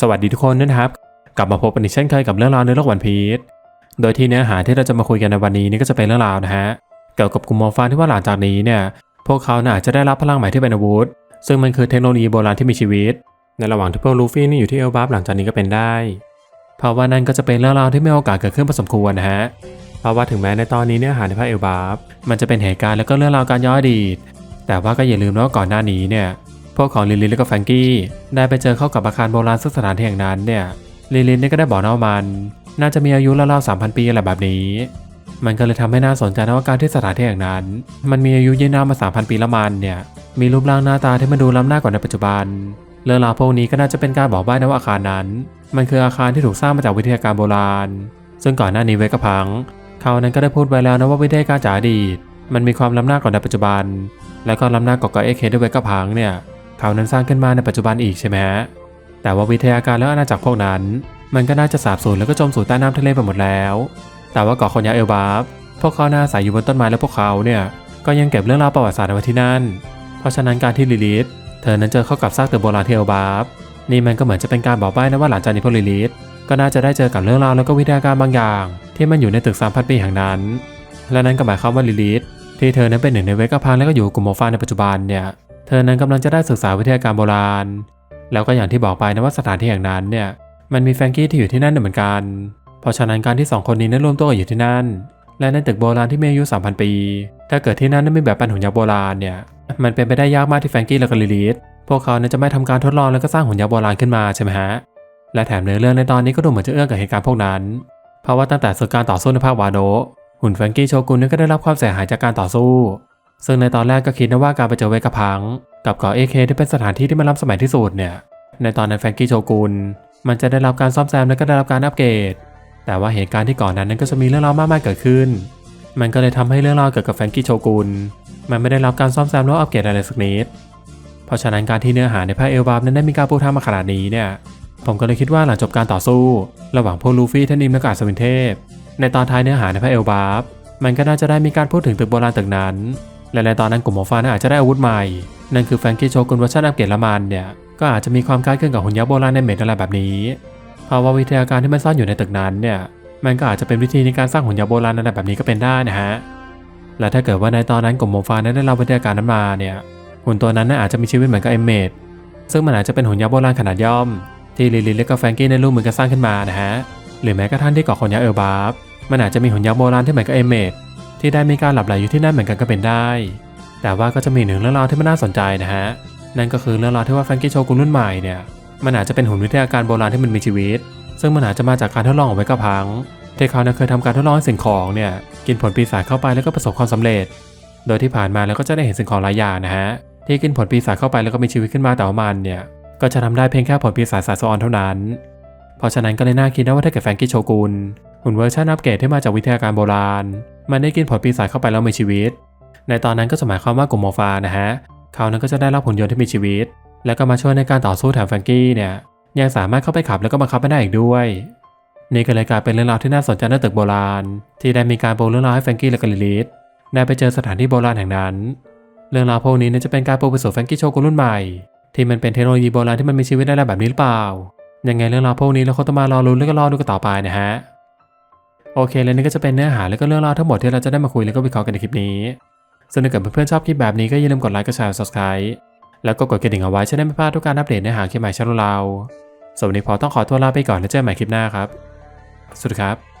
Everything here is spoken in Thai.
สวัสดีทุกคนนะครับ กลับมาพบกันอีกเช่นเคยกับเรื่องราวในโลกวันพีชโดยที่เนื้อหาที่เราจะมาคุยกันในวันนี้นี่ก็จะเป็นเรื่องราวนะฮะเกี่ยวกับกลุ่มมอร์ฟานที่ว่าหลังจากนี้เนี่ยพวกเขาน่ะอาจจะได้รับพลังใหม่ที่เป็นอาวุธ ซึ่งมันคือเทคโนโลยีโบราณที่มีชีวิต ในระหว่างที่พวกลูฟี่นี่อยู่ที่เอลบัฟหลังจากนี้ก็เป็นได้ เพราะว่านั่นก็จะเป็นเรื่องราวที่ไม่มีโอกาสเกิดขึ้นพอสมควรนะฮะเพราะว่าถึงแม้ในตอนนี้เนื้อหาในภาคเอลบัฟมันจะเป็นเหตุการณ์แล้วก็เรื่องราวการย้อนอดีตแต่ว่าก็อย่าลืมนะว่าก่อนหน้านี้เนี่ย พวกของลิลลิและก็แฟงกี้ได้ไปเจอเข้ากับอาคารโบราณซึ่งสถานที่แห่งนั้นเนี่ยลิลลินี่ยก็ได้บอกนะว่ามัน น่าจะมีอายุราวๆสามพันปีอะไรแบบนี้ มันก็เลยทำให้น่าสนใจนะว่าการที่สถานที่แห่งนั้น มันมีอายุยืนนานมาสามพันปีล้วมันเนี่ยมีรูปร่างหน้าตาที่มันดูล้ำหน้ากว่าในปัจจุบันเรื่องราวพวกนี้ก็น่าจะเป็นการบอกใบ้นะว่าอาคารนั้น มันคืออาคารที่ถูกสร้างมาจากวิทยาการโบราณ ซึ่งก่อนหน้านี้เวกพัง เขานั้นก็ได้พูดไว้แล้วนะว่าวิทยาการจากอดีต มันมีความล้ำหน้ากว่าในปัจจุบัน และก็ล้ำหน้ากว่าเกาะเอเคด้วยเวกพังเนี่ย เขานั้นสร้างขึ้นมาในปัจจุบันอีกใช่ไหมฮะ แต่ว่าวิทยาการและอาณาจักรพวกนั้น มันก็น่าจะสาบสูญแล้วก็จมสู่ใต้น้ำทะเลไปหมดแล้ว แต่ว่าเกาะคนยาเอลบาฟพวกเขาน่าอาศัยอยู่บนต้นไม้และพวกเขาเนี่ยก็ยังเก็บเรื่องราวประวัติศาสตร์ไว้ที่นั่น เพราะฉะนั้นการที่ลิลิธเธอนั้นเจอเข้ากับซากตึกโบราณที่เอลบาฟนี่มันก็เหมือนจะเป็นการบอกใบ้นะว่าหลังจากนี้พวกลิลิธก็น่าจะได้เจอกับเรื่องราวแล้วก็วิทยาการบางอย่าง ที่มันอยู่ในตึก3,000ปีแห่งนั้น และนั้นก็หมายความว่าลิลิธที่เธอนั้นเป็นหนึ่งในเวกพังและก็อยู่กลุ่มโมฟาในปัจจุบันเนี่ย เธอนั้นกำลังจะได้ศึกษาวิทยาการโบราณ แล้วก็อย่างที่บอกไปนะว่าสถานที่แห่งนั้นเนี่ยมันมีแฟรงกี้ที่อยู่ที่นั่นเหมือนกัน เพราะฉะนั้นการที่สองคนนี้นั้นรวมตัวกันอยู่ที่นั่น และในตึกโบราณที่มีอายุ 3,000 ปี ถ้าเกิดที่นั่นนั้นไม่แบบปันหุ่นยักษ์โบราณเนี่ยมันเป็นไปได้ยากมากที่แฟรงกี้และก็ลิลิธพวกเขาเนี่ยจะไม่ทำการทดลองแล้วก็สร้างหุ่นยักษ์โบราณขึ้นมาใช่ไหมฮะและแถมเนื้อเรื่องในตอนนี้ก็ดูเหมือนจะเอื้อกับเหตุการณ์พวกนั้น เพราะว่าตั้งแต่ศึกการต่อสู้ในภาควาโดหุ่นแฟรงกี้โชกุนนั้นก็ได้รับความเสียหายจากการต่อสู้ ซึ่งในตอนแรกก็คิดนะว่าการไปเจอเวกพัง กับเกาะเอเคที่เป็นสถานที่ที่มันล้ำสมัยที่สุดเนี่ย ในตอนนั้นแฟรงกี้โชกุนมันจะได้รับการซ่อมแซมและก็ได้รับการอัปเกรด แต่ว่าเหตุการณ์ที่ก่อนนั้นนั้นก็จะมีเรื่องราวมากมายเกิดขึ้น มันก็เลยทำให้เรื่องราวเกี่ยวกับแฟรงกี้โชกุนมันไม่ได้รับการซ่อมแซมหรืออัปเกรดอะไรสักนิด เพราะฉะนั้นการที่เนื้อหาในภาคเอลบาฟนั้นได้มีการปูทางมาขนาดนี้เนี่ย ผมก็เลยคิดว่าหลังจบการต่อสู้ ระหว่างพวกลูฟี่ท่านิมและกาสวินเทพ ในตอนท้ายเนื้อหาในภาคเอลบาฟมันก็น่าจะได้มีการพูดถึงตึกโบราณตึกนั้น และในตอนนั้นกลุ่มหมอฟ้าน่าอาจจะได้อาวุธใหม่ นั่นคือแฟรงกี้โชกุนเวอร์ชันอัปเกรดละมันเนี่ยก็อาจจะมีความคล้ายคลึงกับหุ่นยักษ์โบราณในเมดอะไรแบบนี้เพราะว่าวิทยาการที่มันซ่อนอยู่ในตึกนั้นเนี่ยมันก็อาจจะเป็นวิธีในการสร้างหุ่นยักษ์โบราณอะไรแบบนี้ก็เป็นได้นะฮะและถ้าเกิดว่าในตอนนั้นกลุ่มหมอฟ้านั้นได้รับวิทยาการนั้นมาเนี่ยหุ่นตัวนั้นน่าอาจจะมีชีวิตเหมือนกับเอเมดซึ่งมันอาจจะเป็นหุ่นยักษ์โบราณขนาดย่อม ที่ลิลิและก็แฟรงกี้ในรูปเหมือนกันสร้างขึ้นมานะฮะหรือแม้กระทั่งที่เกาะคนยักษ์เอลบาฟมันอาจจะมีหุ่นยักษ์โบราณที่เหมือนกับเอเมด ที่ได้มีการหลับไหลอยู่ที่นั่นเหมือนกันก็เป็นได้ แต่ว่าก็จะมีหนึ่งเรื่องราวที่มันน่าสนใจนะฮะ นั่นก็คือเรื่องราวที่ว่าแฟรงกี้โชกุนรุ่นใหม่เนี่ย มันอาจจะเป็นหุ่นวิทยาการโบราณที่มันมีชีวิต ซึ่งมันอาจจะมาจากการทดลองของไวกะพังที่เขาเนี่ยเคยทำการทดลองให้สิ่งของเนี่ยกินผลปีศาจเข้าไปแล้วก็ประสบความสำเร็จ โดยที่ผ่านมาแล้วก็จะได้เห็นสิ่งของหลายอย่างนะฮะที่กินผลปีศาจเข้าไปแล้วก็มีชีวิตขึ้นมาแต่ว่ามันเนี่ยก็จะทำได้เพียงแค่ผลปีศาจสาสออนเท่านั้น เพราะฉะนั้นก็เลยน่าคิดนะว่าถ้าเกิดแฟรงกี้โชกุนหุ่นเวอร์ชันอัปเกรดที่มาจากวิทยาการโบราณ มันได้กินผลปีศาจเข้าไปแล้วมีชีวิต ในตอนนั้นก็จะหมายความว่ากลุ่มโมฟานะฮะเขานั้นก็จะได้รับหุ่นยนต์ที่มีชีวิต แล้วก็มาช่วยในการต่อสู้แถมแฟงกี้เนี่ยยังสามารถเข้าไปขับแล้วก็บังคับไม่ได้อีกด้วย นี่ก็เลยกลายเป็นเรื่องราวที่น่าสนใจในตึกโบราณ ที่ได้มีการปูเรื่องราวให้แฟงกี้และก็ลิลิธได้ไปเจอสถานที่โบราณแห่งนั้น เรื่องราวพวกนี้เนี่ยจะเป็นการปูไปสู่แฟงกี้โชกุนรุ่นใหม่ ที่มันเป็นเทคโนโลยีโบราณที่มันมีชีวิตได้แบบนี้หรือเปล่ายังไงเรื่องราวพวกนี้เราคงต้องมารอรุ้นแล้วก็รอดูกันต่อไปนะฮะ โอเค แล้วนี่ก็จะเป็นเนื้อหาแล้วก็เรื่องราวทั้งหมดที่เราจะได้มาคุยแล้วก็วิเคราะห์กันในคลิปนี้ซึ่งถ้าเกิดเพื่อนๆชอบคลิปแบบนี้ก็อย่าลืมกดไลค์กดแชร์ subscribe แล้วก็กดกระดิ่งเอาไว้จะได้ไม่พลาดทุกการอัปเดตเนื้อหาคลิปใหม่ช่องเราสวัสดีพอต้องขอตัวลาไปก่อนแล้วเจอกันใหม่คลิปหน้าครับ สวัสดีครับ